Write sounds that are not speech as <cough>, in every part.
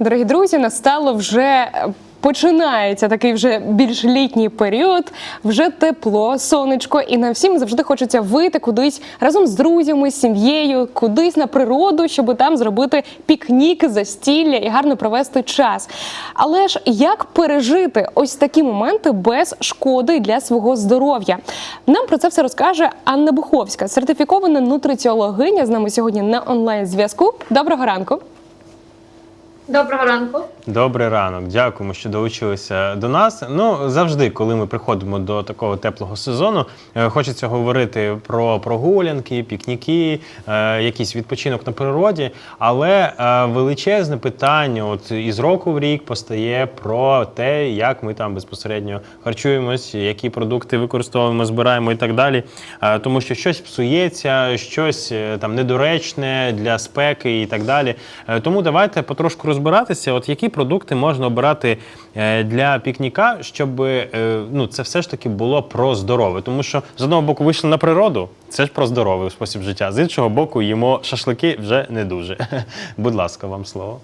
Дорогі друзі, настало вже е, починається такий вже більш літній період. Вже тепло, сонечко, і нам всім завжди хочеться вийти кудись разом з друзями, з сім'єю, кудись на природу, щоб там зробити пікнік, застілля і гарно провести час. Але ж як пережити ось такі моменти без шкоди для свого здоров'я? Нам про це все розкаже Анна Буховська, сертифікована нутриціологиня. З нами сьогодні на онлайн зв'язку. Доброго ранку. Доброго ранку. Добрий ранок, дякуємо, що долучилися до нас. Ну завжди, коли ми приходимо до такого теплого сезону, е, хочеться говорити про прогулянки, пікніки, е, якийсь відпочинок на природі. Але е, величезне питання, от із року в рік, постає про те, як ми там безпосередньо харчуємось, які продукти використовуємо, збираємо і так далі. Тому що щось псується, щось там недоречне для спеки і так далі. Тому давайте потрошку розбиратися, от які продукти можна обирати е, для пікніка, щоб е, ну, це все ж таки було про здорове. Тому що з одного боку вийшли на природу, це ж про здоровий спосіб життя. З іншого боку, їмо шашлики вже не дуже. <laughs> Будь ласка, вам слово.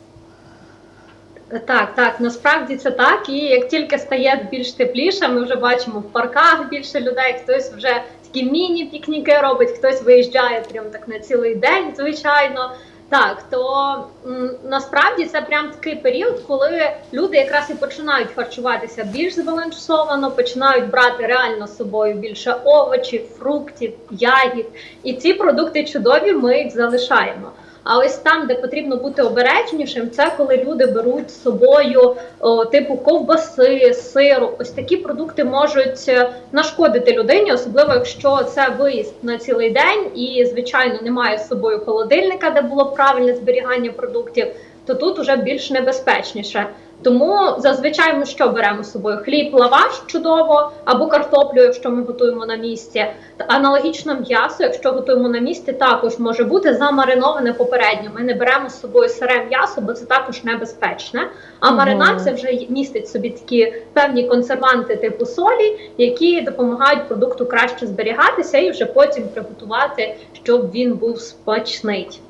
Так, так, насправді це так. І як тільки стає більш тепліше, ми вже бачимо в парках більше людей, хтось вже такі міні-пікніки робить, хтось виїжджає прям так на цілий день, звичайно. Так, то м, насправді це прям такий період, коли люди якраз і починають харчуватися більш збалансовано, починають брати реально з собою більше овочів, фруктів, ягід. І ці продукти чудові, ми їх залишаємо. А ось там, де потрібно бути обережнішим, це коли люди беруть з собою о, типу ковбаси, сиру. Ось такі продукти можуть е, нашкодити людині, особливо якщо це виїзд на цілий день, і звичайно немає з собою холодильника, де було правильне зберігання продуктів. То тут уже більш небезпечніше. Тому зазвичай ми що беремо з собою? Хліб, лаваш чудово, або картоплю, якщо ми готуємо на місці. Аналогічно м'ясо, якщо готуємо на місці, також може бути замариноване попередньо. Ми не беремо з собою сире м'ясо, бо це також небезпечне. А Мгм. маринад це вже містить собі такі певні консерванти типу солі, які допомагають продукту краще зберігатися і вже потім приготувати, щоб він був смачний.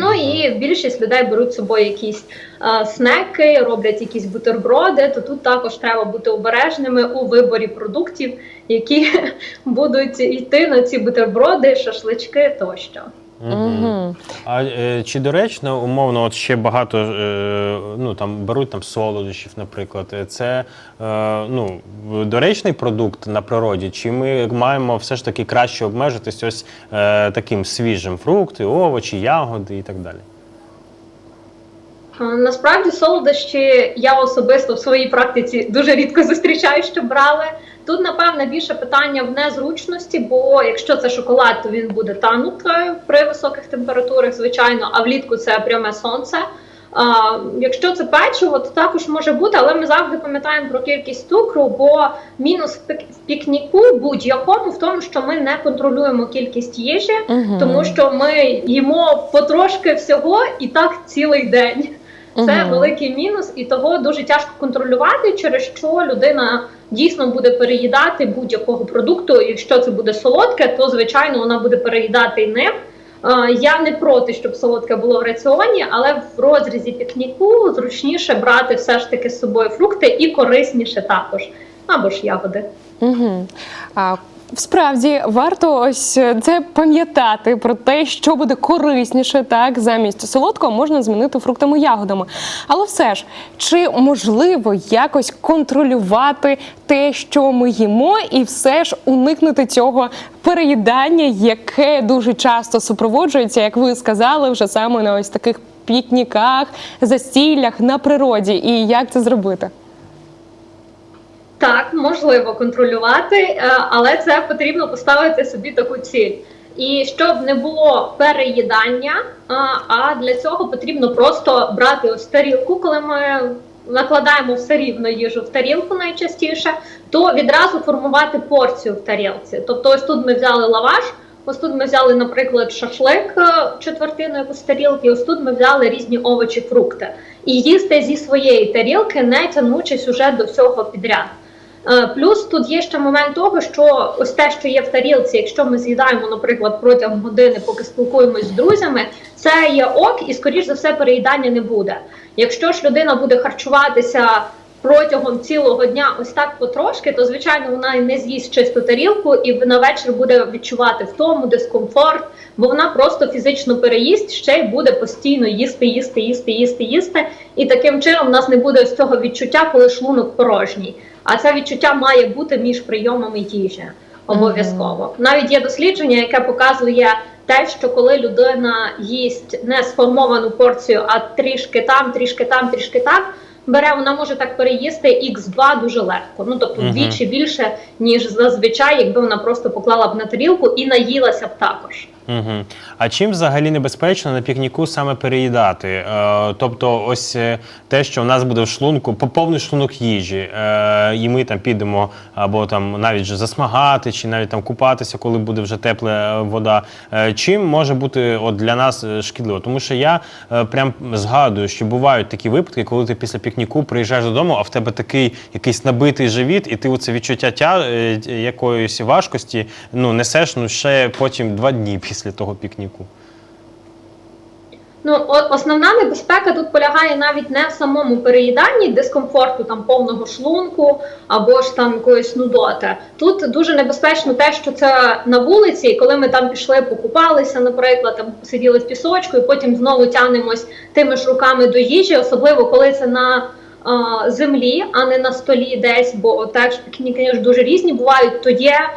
Ну і більшість людей беруть з собою якісь е, снеки, роблять якісь бутерброди. То тут також треба бути обережними у виборі продуктів, які <laughs> будуть йти на ці бутерброди, шашлички тощо. Угу. А е, чи доречно, умовно, от ще багато е, ну там беруть там солодощів, наприклад. Е, Це е, ну доречний продукт на природі, чи ми маємо все ж таки краще обмежитись ось е, таким свіжим фрукти, овочі, ягоди і так далі. Насправді солодощі я особисто в своїй практиці дуже рідко зустрічаю, що брали. Тут, напевне, більше питання в незручності, бо якщо це шоколад, то він буде танути при високих температурах, звичайно, а влітку це пряме сонце. А, якщо це печиво, то також може бути, але ми завжди пам'ятаємо про кількість цукру, бо мінус в пік- пікніку будь-якому в тому, що ми не контролюємо кількість їжі, Мгм. тому що ми їмо потрошки всього і так цілий день. Це Мгм. великий мінус, і того дуже тяжко контролювати, через що людина дійсно буде переїдати будь-якого продукту. Якщо це буде солодке, то звичайно вона буде переїдати ним. Е, Я не проти, щоб солодке було в раціоні, але в розрізі пікніку зручніше брати все ж таки з собою фрукти і корисніше також, або ж ягоди. Угу. А, Справді варто ось це пам'ятати про те, що буде корисніше, так замість солодкого можна змінити фруктами ягодами. Але все ж, чи можливо якось контролювати те, що ми їмо, і все ж уникнути цього переїдання, яке дуже часто супроводжується, як ви сказали, вже саме на ось таких пікніках, застіллях на природі, і як це зробити? Так, можливо контролювати, е, але це потрібно поставити собі таку ціль. І щоб не було переїдання, а, а для цього потрібно просто брати ось тарілку, коли ми накладаємо все рівно їжу в тарілку найчастіше, то відразу формувати порцію в тарілці. Тобто, ось тут ми взяли лаваш, ось тут ми взяли, наприклад, шашлик е, четвертину якусь тарілки, ось тут ми взяли різні овочі, фрукти. І їсти зі своєї тарілки, не тянучись уже до всього підряд. Е, Плюс тут є ще момент того, що ось те, що є в тарілці, якщо ми з'їдаємо, наприклад, протягом години, поки спілкуємось з друзями, це є ок, і скоріш за все переїдання не буде. Якщо ж людина буде харчуватися протягом цілого дня ось так потрошки, то звичайно вона не з'їсть чисту тарілку, і на вечір буде відчувати втому, дискомфорт, бо вона просто фізично переїсть, ще й буде постійно їсти, їсти, їсти, їсти, їсти. І таким чином в нас не буде ось цього відчуття, коли шлунок порожній. А це відчуття має бути між прийомами їжі. Обов'язково навіть є дослідження, яке показує те, що коли людина їсть не сформовану порцію, а трішки там, трішки там, трішки там, бере, вона може так переїсти x2 дуже легко. Ну тобто вдвічі більше, ніж зазвичай, якби вона просто поклала б на тарілку і наїлася б також. Угу. А чим взагалі небезпечно на пікніку саме переїдати? Е, тобто, ось е, те, що в нас буде в шлунку, поповний шлунок їжі, е, і ми там підемо або там навіть же засмагати, чи навіть там купатися, коли буде вже тепла е, вода. Е, чим може бути от для нас е, шкідливо? Тому що я е, прям згадую, що бувають такі випадки, коли ти після пікніку приїжджаєш додому, а в тебе такий якийсь набитий живіт, і ти оце відчуття тя, якоїсь важкості ну несеш ну ще потім два дні після того пікніку. Ну, основна небезпека тут полягає навіть не в самому переїданні дискомфорту там повного шлунку або ж там якоїсь нудоти. Тут дуже небезпечно те, що це на вулиці, і коли ми там пішли, покупалися, наприклад, там сиділи в пісочку, і потім знову тянемось тими ж руками до їжі, особливо коли це на а, землі, а не на столі десь, бо теж пікніки ж дуже різні бувають, то є е,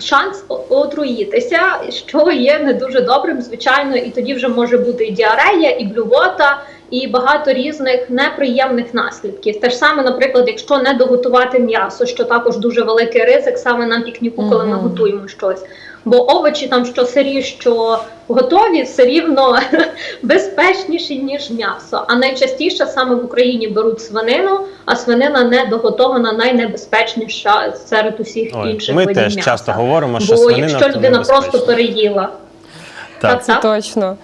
шанс отруїтися, що є не дуже добрим, звичайно, і тоді вже може бути і діарея, і блювота, і багато різних неприємних наслідків. Те ж саме, наприклад, якщо не доготувати м'ясо, що також дуже великий ризик саме на пікніку, коли ми готуємо щось. Бо овочі там що сирі, що готові, все рівно <laughs> безпечніші, ніж м'ясо. А найчастіше саме в Україні беруть свинину, а свинина недоготована найнебезпечніша серед усіх Ой, інших ми видів теж м'яса. часто говоримо, що Бо свинина якщо людина просто переїла, Так. Це точно.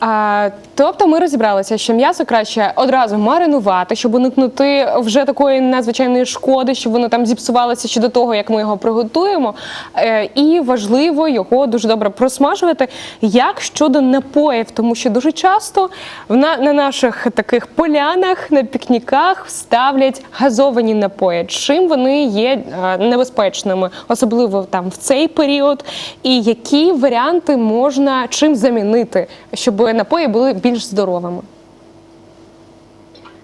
А, тобто ми розібралися, що м'ясо краще одразу маринувати, щоб уникнути вже такої надзвичайної шкоди, щоб воно там зіпсувалося ще до того, як ми його приготуємо. Е, і важливо його дуже добре просмажувати. Як щодо напоїв, тому що дуже часто на, на наших таких полянах, на пікніках ставлять газовані напої. Чим вони є е, небезпечними, особливо там в цей період, і які варіанти можна чим замінити, щоб напої були більш здоровими?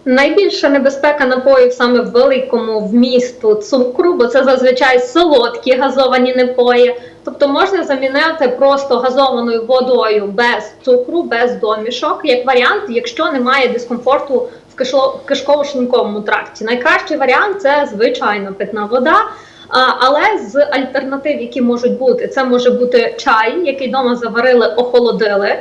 Найбільша небезпека напоїв саме в великому вмісту цукру, бо це зазвичай солодкі газовані напої. Тобто можна замінити просто газованою водою без цукру, без домішок, як варіант, якщо немає дискомфорту в кишково-шлунковому тракті. Найкращий варіант це звичайна питна вода. Але з альтернатив, які можуть бути, це може бути чай, який вдома заварили, охолодили,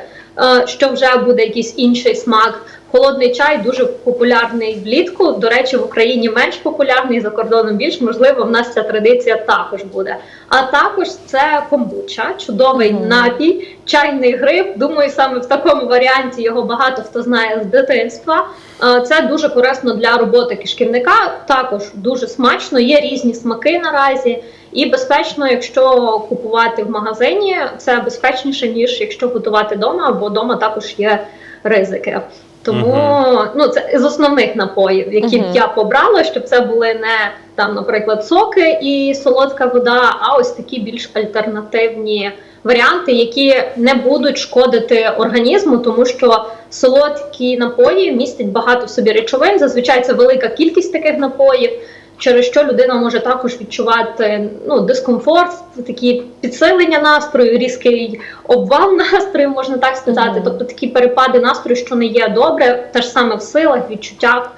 що вже буде якийсь інший смак. Холодний чай дуже популярний влітку. До речі, в Україні менш популярний за кордоном більш можливо. В нас ця традиція також буде. А також це комбуча, чудовий Мгм. напій, чайний гриб. Думаю, саме в такому варіанті його багато хто знає з дитинства. Е, Це дуже корисно для роботи кишківника. Також дуже смачно. Є різні смаки наразі. І безпечно, якщо купувати в магазині, це безпечніше ніж якщо готувати вдома, бо вдома також є ризики. Тому ну це з основних напоїв, які б я побрала, щоб це були не там, наприклад, соки і солодка вода, а ось такі більш альтернативні варіанти, які не будуть шкодити організму, тому що солодкі напої містять багато в собі речовин. Зазвичай це велика кількість таких напоїв. Через що людина може також відчувати ну, дискомфорт, такі підсилення настрою, різкий обвал <laughs> настрою, можна так сказати. Мгм. Тобто такі перепади настрою, що не є добре, те ж саме в силах, відчуттях.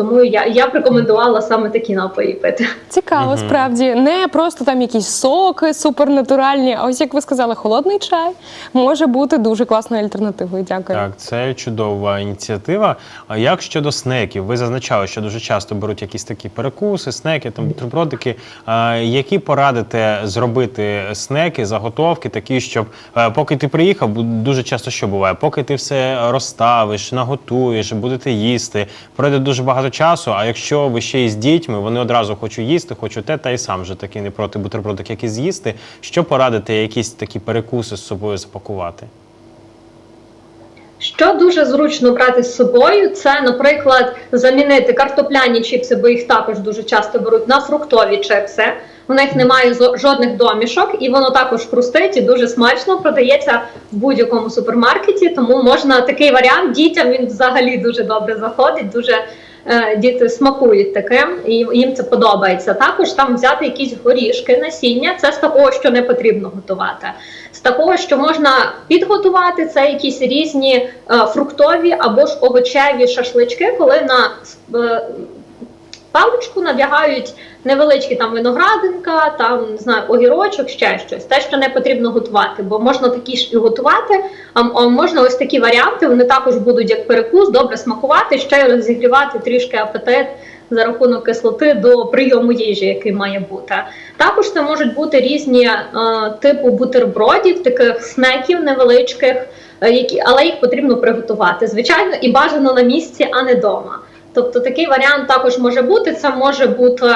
Тому я, я б рекомендувала саме такі напої пити. Цікаво, справді не просто там якісь соки супернатуральні, а ось як ви сказали, холодний чай може бути дуже класною альтернативою. Дякую. Так, це чудова ініціатива. А як щодо снеків? Ви зазначали, що дуже часто беруть якісь такі перекуси, снеки, там бутербродики. А, які порадите зробити снеки, заготовки, такі, щоб е, поки ти приїхав, дуже часто що буває, поки ти все розставиш, наготуєш, будете їсти, пройде дуже багато часу. А якщо ви ще й з дітьми, вони одразу хочуть їсти, хочу те, та й сам же такий не проти бутербродик, як і з'їсти. Що порадити, якісь такі перекуси з собою запакувати? Що дуже зручно брати з собою, це, наприклад, замінити картопляні чіпси, бо їх також дуже часто беруть на фруктові чипси. У них немає жодних домішок, і воно також хрустить і дуже смачно продається в будь-якому супермаркеті. Тому можна такий варіант дітям він взагалі дуже добре заходить. Дуже діти смакують таке, і їм це подобається. Також там взяти якісь горішки, насіння. Це з такого, що не потрібно готувати. З такого, що можна підготувати, це якісь різні е, фруктові або ж овочеві шашлички, коли на е, паличку надягають невеличкі там виноградинка, там не знаю, огірочок, ще щось. Те, що не потрібно готувати, бо можна такі ж і готувати, а, можна ось такі варіанти. Вони також будуть як перекус, добре смакувати, ще й розігрівати трішки апетит. За рахунок кислоти до прийому їжі, який має бути. Також це можуть бути різні е, типу бутербродів, таких снеків невеличких, е, які, але їх потрібно приготувати. Звичайно, і бажано на місці, а не вдома. Тобто такий варіант також може бути. Це може бути,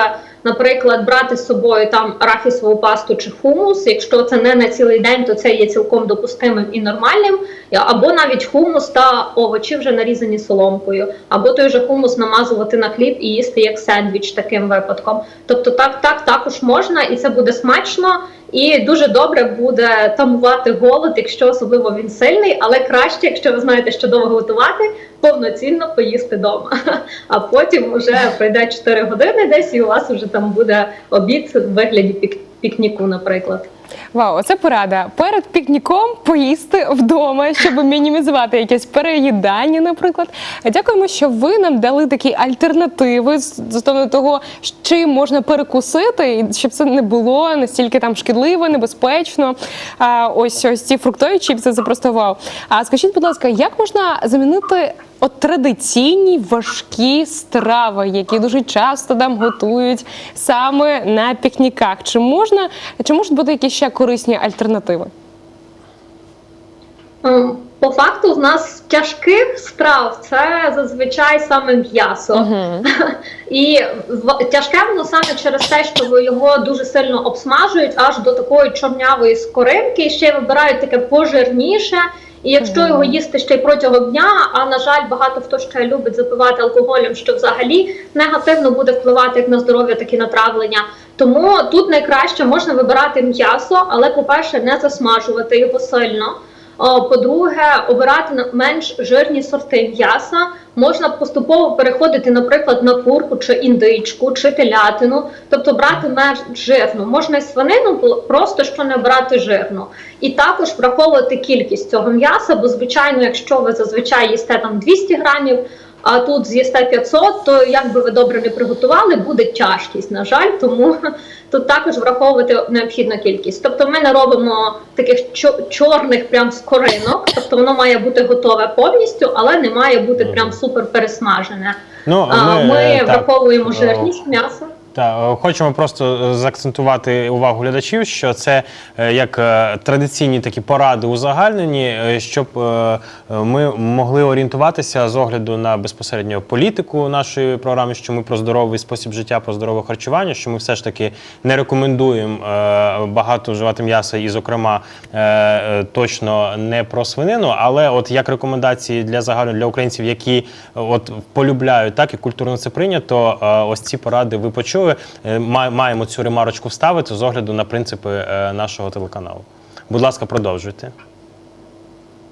наприклад, брати з собою там арахісову пасту чи хумус. Якщо це не на цілий день, то це є цілком допустимим і нормальним. Або навіть хумус та овочі вже нарізані соломкою, або той же хумус намазувати на хліб і їсти як сендвіч таким випадком. Тобто, так, так також можна, і це буде смачно. І дуже добре буде тамувати голод, якщо особливо він сильний, але краще, якщо ви знаєте, що довго готувати, повноцінно поїсти вдома. <laughs> А потім вже пройде 4 години десь, і у вас вже там буде обід в вигляді пік- пікніку, наприклад. Вау, оце порада. Перед пікніком поїсти вдома, щоб мінімізувати якесь переїдання, наприклад. Дякуємо, що ви нам дали такі альтернативи стосовно того, чим можна перекусити, і щоб це не було настільки там шкідливо, небезпечно. А, ось ось ці фруктові чіпси це просто. А скажіть, будь ласка, як можна замінити? От традиційні важкі страви, які дуже часто там готують саме на пікніках. Чи можна чи можуть бути якісь ще корисні альтернативи? Ем, По факту, в нас тяжких страв це зазвичай саме м'ясо. <laughs> І в- тяжке воно саме через те, що його дуже сильно обсмажують аж до такої чорнявої скоринки, і ще вибирають таке пожирніше. І якщо Мгм. його їсти ще й протягом дня, а на жаль, багато хто ще любить запивати алкоголем, що взагалі негативно буде впливати як на здоров'я, так і на травлення. Тому тут найкраще можна вибирати м'ясо, але, по-перше, не засмажувати його сильно. По-друге, обирати менш жирні сорти м'яса. Можна поступово переходити, наприклад, на курку чи індичку, чи телятину, тобто брати менш жирну. Можна й свинину, просто що не брати жирну. І також враховувати кількість цього м'яса, бо звичайно, якщо ви зазвичай їсте там 200 грамів, а тут з'їсте 500, то як би ви добре не приготували, буде тяжкість, на жаль, тому <laughs> тут також враховувати необхідну кількість. Тобто ми не робимо таких чо- чорних прям скоринок, тобто воно має бути готове повністю, але не має бути прям супер пересмажене. Ну, А, ми, Ми е, так, враховуємо е, жирність м'яса. Так, е, хочемо просто е, заакцентувати увагу глядачів, що це е, як традиційні такі поради узагальнені, щоб ми могли орієнтуватися з огляду на безпосередньо політику нашої програми, що ми про здоровий спосіб життя, про здорове харчування, що ми все ж таки не рекомендуємо багато вживати м'яса, і, зокрема, точно не про свинину, але от як рекомендації для загального для українців, які от полюбляють так і культурно це прийнято. Ось ці поради ви почули. Е, ма- Маємо цю ремарочку вставити з огляду на принципи е, нашого телеканалу. Будь ласка, продовжуйте.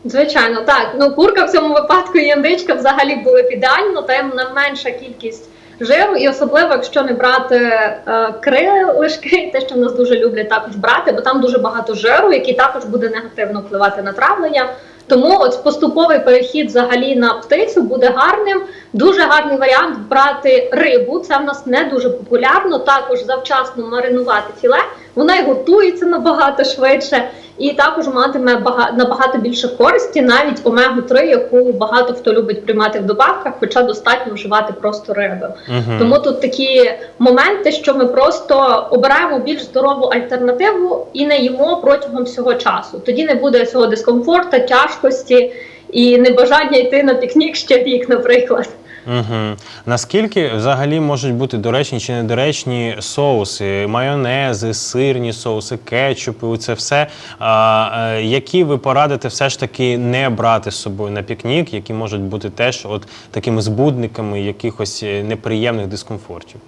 Звичайно, так. Ну курка в цьому випадку і індичка взагалі були б ідеально, там не менша кількість жиру, і особливо, якщо не брати е, крилишки, те, що в нас дуже люблять також брати, бо там дуже багато жиру, який також буде негативно впливати на травлення. Тому от поступовий перехід взагалі на птицю буде гарним. Дуже гарний варіант брати рибу. Це в нас не дуже популярно. Також завчасно маринувати філе. Вона й готується набагато швидше, і також матиме бага- набагато більше користі, навіть омегу 3 яку багато хто любить приймати в добавках, хоча достатньо вживати просто риби. Мгм. Тому тут такі моменти, що ми просто обираємо більш здорову альтернативу і не їмо протягом всього часу. Тоді не буде цього дискомфорту, тяжкості і небажання йти на пікнік ще рік, наприклад. Угу. Наскільки взагалі можуть бути доречні чи недоречні соуси, майонези, сирні соуси, кетчупи, це все, а, е, які ви порадите все ж таки не брати з собою на пікнік, які можуть бути теж от такими збудниками якихось е, неприємних дискомфортів?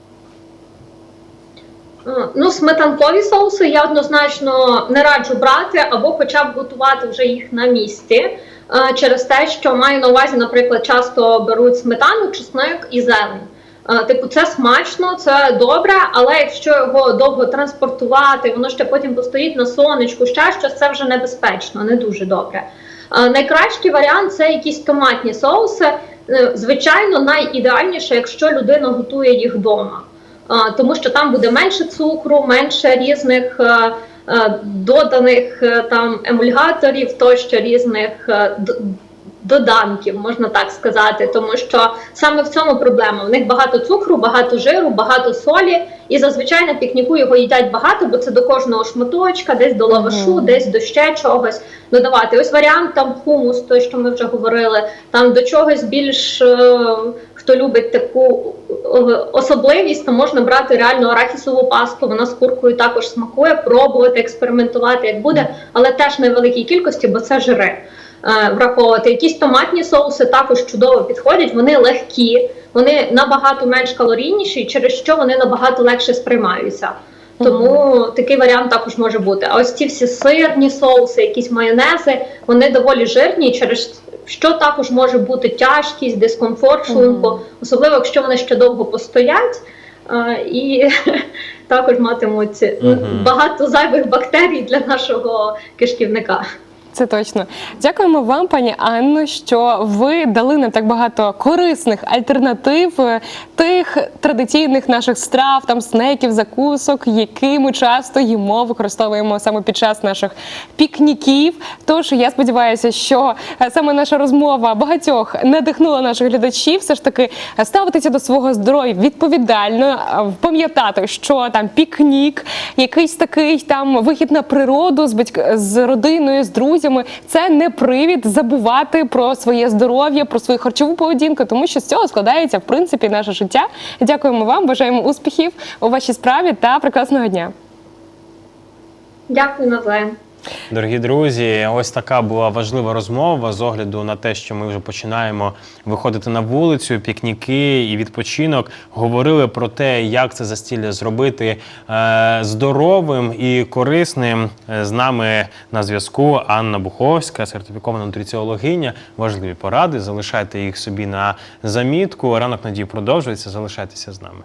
Е, Ну, сметанкові соуси я однозначно не раджу брати або хоча б готувати вже їх на місці. Е, Через те, що маю на увазі, наприклад, часто беруть сметану, чесник і зелень. Е, Типу, це смачно, це добре, але якщо його довго транспортувати, воно ще потім постоїть на сонечку, ще щось, це вже небезпечно, не дуже добре. Е, Найкращий варіант це якісь томатні соуси. Звичайно, найідеальніше, якщо людина готує їх вдома. Тому що там буде менше цукру, менше різних доданих е, там емульгаторів, тощо різних е, доданків, можна так сказати, тому що саме в цьому проблема. В них багато цукру, багато жиру, багато солі, і зазвичай на пікніку його їдять багато, бо це до кожного шматочка, десь до лавашу, Мгм. десь до ще чогось додавати. Ось варіант там хумус, той, що ми вже говорили, там до чогось більш е, хто любить таку е, особливість, то можна брати реально арахісову пасту. Вона з куркою також смакує, пробувати, експериментувати, як буде, але теж в великій кількості, бо це жири. Е, Враховувати якісь томатні соуси також чудово підходять. Вони легкі, вони набагато менш калорійніші, через що вони набагато легше сприймаються. Тому такий варіант також може бути. А ось ці всі сирні соуси, якісь майонези, вони доволі жирні, через що також може бути тяжкість, дискомфорт шлунку, особливо якщо вони ще довго постоять. І <laughs> також матимуть Мгм. багато зайвих бактерій для нашого кишківника. Це точно. Дякуємо вам, пані Анно, що ви дали нам так багато корисних альтернатив е, тих традиційних наших страв, там снеків, закусок, які ми часто їмо, використовуємо саме під час наших пікніків. Тож я сподіваюся, що е, саме наша розмова багатьох надихнула наших глядачів все ж таки ставитися до свого здоров'я відповідально, е, пам'ятати, що там пікнік, якийсь такий там вихід на природу з батьк... з родиною, з друзями. Це не привід забувати про своє здоров'я, про свою харчову поведінку, тому що з цього складається в принципі наше життя. Дякуємо вам, бажаємо успіхів у вашій справі та прекрасного дня. Дякую навзаєм. Дорогі друзі, ось така була важлива розмова з огляду на те, що ми вже починаємо виходити на вулицю, пікніки і відпочинок. Говорили про те, як це застілля зробити е, здоровим і корисним. Е, З нами на зв'язку Анна Буховська, сертифікована нутриціологиня. Важливі поради. Залишайте їх собі на замітку. Ранок надії продовжується. Залишайтеся з нами.